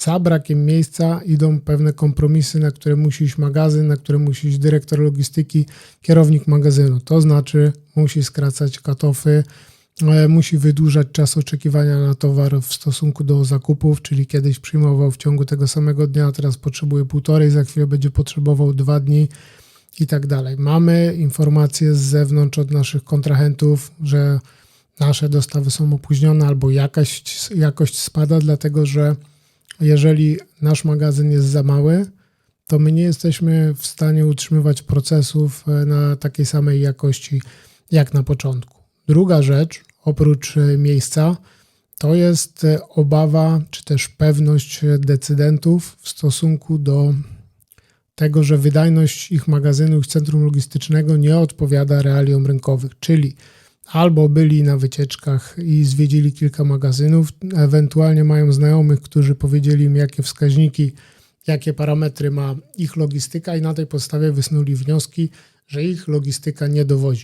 za brakiem miejsca idą pewne kompromisy, na które musi iść magazyn, na które musi iść dyrektor logistyki, kierownik magazynu. To znaczy musi skracać katofy, e, musi wydłużać czas oczekiwania na towar w stosunku do zakupów, czyli kiedyś przyjmował w ciągu tego samego dnia, teraz potrzebuje półtorej, za chwilę będzie potrzebował dwa dni i tak dalej. Mamy informacje z zewnątrz od naszych kontrahentów, że nasze dostawy są opóźnione albo jakość, jakość spada, dlatego że jeżeli nasz magazyn jest za mały, to my nie jesteśmy w stanie utrzymywać procesów e, na takiej samej jakości jak na początku. Druga rzecz, oprócz e, miejsca, to jest e, obawa czy też pewność decydentów w stosunku do tego, że wydajność ich magazynu, ich centrum logistycznego nie odpowiada realiom rynkowych, czyli albo byli na wycieczkach i zwiedzili kilka magazynów, ewentualnie mają znajomych, którzy powiedzieli im, jakie wskaźniki, jakie parametry ma ich logistyka, i na tej podstawie wysnuli wnioski, że ich logistyka nie dowozi.